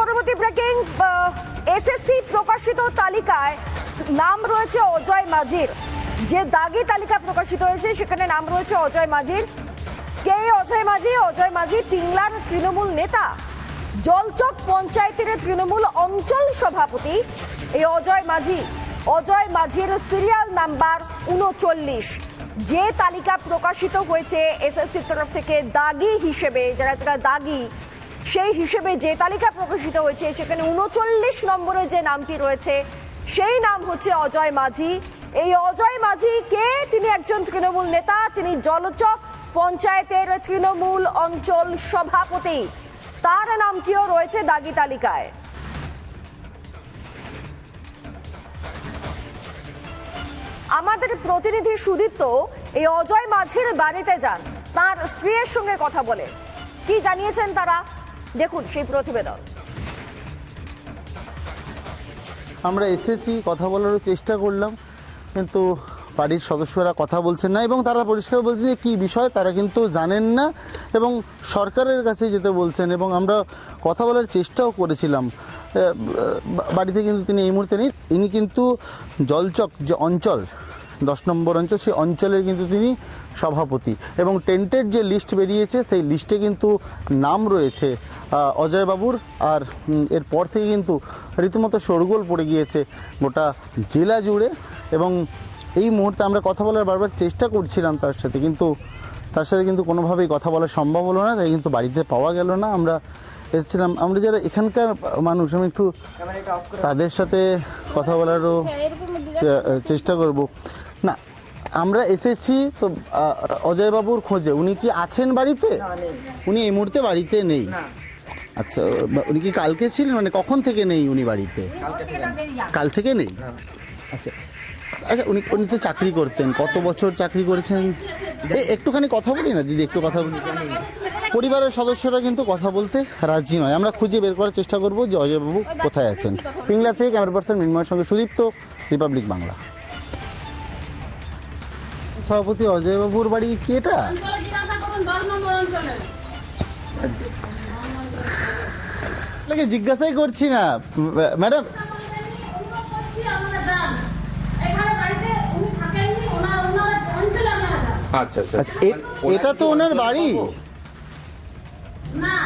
পরবর্তী breaking SSC প্রকাশিত তালিকায় নাম রয়েছে অজয় মাঝির। যে দাগি তালিকা প্রকাশিত হয়েছে, সেখানে নাম রয়েছে অজয় মাঝির। কে অজয় মাঝি? অজয় মাঝি পিংলার তৃণমূল নেতা। জলচক পঞ্চায়েতের তৃণমূল অঞ্চল সভাপতি। এই অজয় মাঝি, অজয় মাঝির সিরিয়াল নাম্বার উনচল্লিশ। যে তালিকা প্রকাশিত হয়েছে এসএসসির তরফ থেকে দাগি হিসেবে, যারা যারা দাগি সেই হিসেবে যে তালিকা প্রকাশিত হয়েছে, সেখানে উনচল্লিশ নম্বরে যে নামটি রয়েছে, সেই নাম হচ্ছে অজয় মাঝি। এই অজয় মাঝি কে? তিনি একজন তৃণমূল নেতা, তিনি জলচক পঞ্চায়েতের তৃণমূল অঞ্চল সভাপতি। তার নামটিও রয়েছে দাগি তালিকায়। আমাদের প্রতিনিধি সুদীপ্ত এই অজয় মাঝির বাড়িতে যান। তার স্ত্রীর সঙ্গে কথা বলে কি জানিয়েছেন তারা? দেখুন সেই প্রতিবেদন। আমরা এসেছি, কথা বলারও চেষ্টা করলাম, কিন্তু বাড়ির সদস্যরা কথা বলছেন না এবং তারা পরিষ্কার বলছেন যে কী বিষয় তারা কিন্তু জানেন না এবং সরকারের কাছে যেতে বলছেন এবং আমরা কথা বলার চেষ্টাও করেছিলাম। বাড়িতে কিন্তু তিনি এই মুহূর্তে নেই, ইনি কিন্তু জলচক, যে অঞ্চল দশ নম্বর অঞ্চল সেই অঞ্চলের কিন্তু তিনি সভাপতি। এবং টেন্টের যে লিস্ট বেরিয়েছে সেই লিস্টে কিন্তু নাম রয়েছে আহ, অজয় বাবুর আর এরপর থেকে কিন্তু রীতিমতো শোরগোল পড়ে গিয়েছে গোটা জেলা জুড়ে। এবং এই মুহূর্তে আমরা কথা বলার বারবার চেষ্টা করছিলাম তার সাথে কিন্তু তার সাথে কিন্তু কোনোভাবেই কথা বলা সম্ভব হলো না তাই কিন্তু বাড়িতে পাওয়া গেল না। আমরা এসেছিলাম আমরা যারা এখানকার মানুষ আমি একটু তাদের সাথে কথা বলারও চেষ্টা করব। না আমরা এসেছি তো অজয়বাবুর খোঁজে। উনি কি আছেন বাড়িতে? উনি এই মুহূর্তে বাড়িতে নেই। আচ্ছা উনি কি কালকে ছিলেন? মানে কখন থেকে নেই উনি বাড়িতে? কাল থেকে নেই? আচ্ছা। আচ্ছা উনি উনি তো চাকরি করতেন। কত বছর চাকরি করেছেন? এই একটুখানি কথা বলি না দিদি একটু কথা বলি। পরিবারের সদস্যরা কিন্তু কথা বলতে রাজি নয়। আমরা খুঁজে বের করার চেষ্টা করব যে অজয়বাবু কোথায় আছেন। পিংলা থেকে ক্যামেরা পার্সন মিনময়ের সঙ্গে সুদীপ্ত রিপাবলিক বাংলা। সভাপতি অজয়বাবুর বাড়ি কি এটা? আপনাকে জিজ্ঞাসাই করছি না। ম্যাডাম আচ্ছা আচ্ছা। আচ্ছা এটা তো ওনার বাড়ি। না।